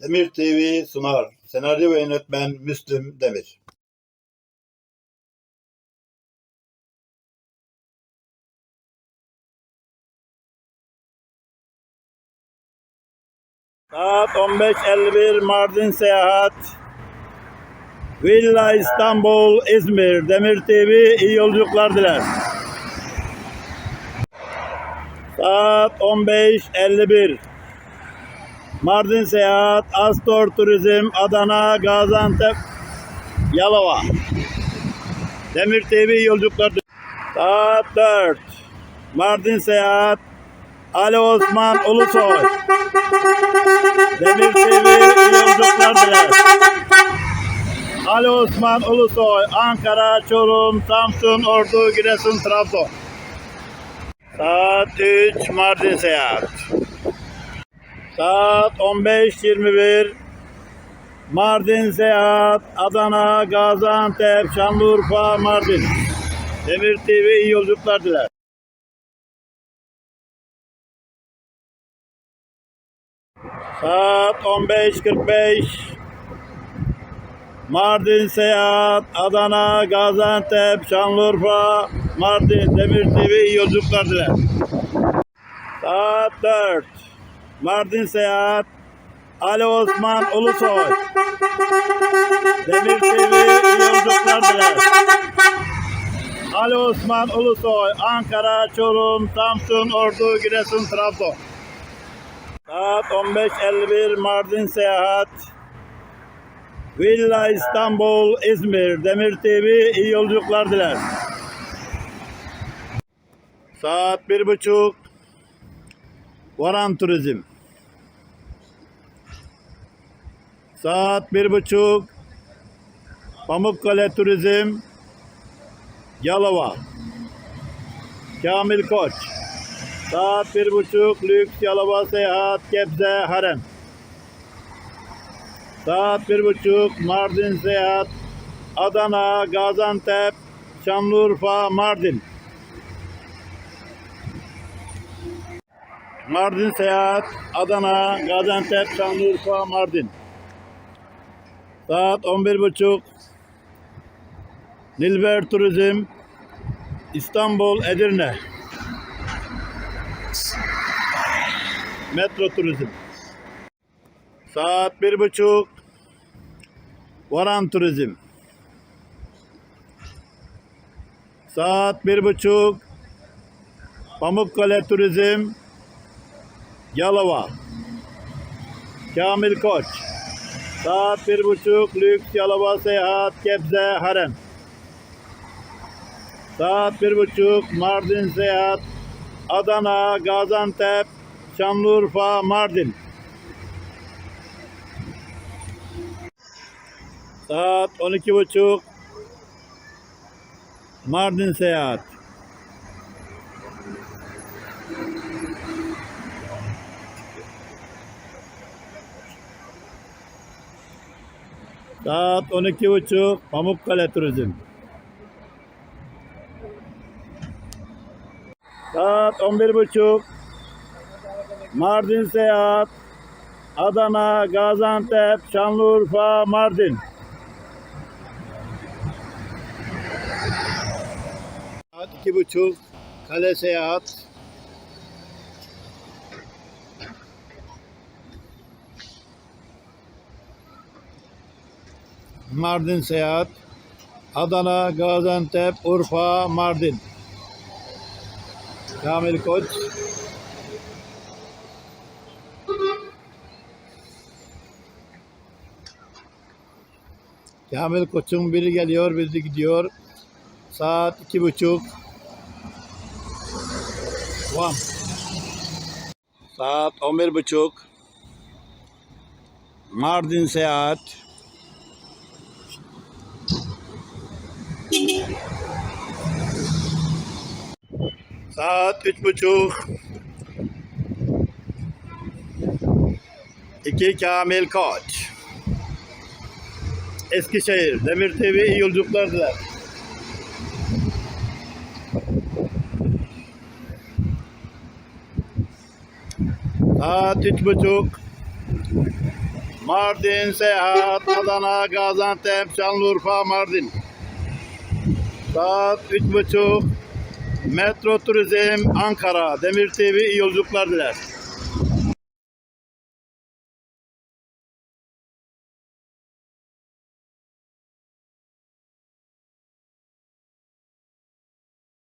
Demir TV sunar. Senaryo ve yönetmen Müslüm Demir. Saat 15.51 Mardin Seyahat. Villa İstanbul, İzmir. Demir TV iyi yolculuklar diler. Saat 15.51 Mardin Seyahat, Astor Turizm, Adana, Gaziantep, Yalova. Demir TV yolculuklar. Saat 4 Mardin Seyahat, Ali Osman Ulusoy. Demir TV yolculuklar. Ali Osman Ulusoy, Ankara, Çorum, Samsun, Ordu, Giresun, Trabzon. Saat 3 Mardin Seyahat. Saat 15.21 Mardin Seyahat, Adana, Gaziantep, Şanlıurfa, Mardin. Demir TV iyi yolculuklar diler. Saat 15.45 Mardin Seyahat, Adana, Gaziantep, Şanlıurfa, Mardin, Demir TV iyi yolculuklar diler. Saat 4 Mardin Seyahat, Ali Osman Ulusoy. Demir TV yolculuklar diler. Ali Osman Ulusoy, Ankara, Çorum, Samsun, Ordu, Giresun, Trabzon. Saat 15.51 Mardin Seyahat, Villa İstanbul, İzmir, Demir TV iyi yolculuklar diler. Saat bir buçuk. Varan Turizm. Saat bir buçuk. Pamukkale Turizm. Yalova. Kamil Koç. Saat bir buçuk. Lüks Yalova Seyahat Gebze Harem. Saat bir buçuk Mardin Seyahat Adana, Gaziantep, Şanlıurfa, Mardin. Mardin Seyahat Adana, Gaziantep, Şanlıurfa, Mardin. Saat 11 buçuk Nilber Turizm İstanbul, Edirne. Metro Turizm. Saat bir buçuk. Varan Turizm. Saat bir buçuk. Pamukkale Turizm. Yalova. Kamil Koç. Saat bir buçuk. Lüks Yalova Seyahat Gebze Harem. Saat bir buçuk. Mardin Seyahat. Adana, Gaziantep, Şanlıurfa, Mardin. Saat 12.30 Mardin Seyahat. Saat 12.30 Pamukkale Turizm. Saat 11.30 Mardin Seyahat. Adana, Gaziantep, Şanlıurfa, Mardin. Saat iki buçuk Kale Seyahat. Mardin Seyahat. Adana, Gaziantep, Urfa, Mardin. Kamil Koç. Kamil Koç'un biri geliyor, biri gidiyor. Saat iki buçuk. Van. Saat on bir buçuk. Mardin Seyahat. Saat üç buçuk. İki Kamil Koç. Eskişehir. Demir TV iyi yolculuklar diler. Saat üç buçuk. Mardin, Seyahat, Adana, Gaziantep, Şanlıurfa, Mardin. Saat üç buçuk. Metro Turizm Ankara. Demir TV yolculuklar diler.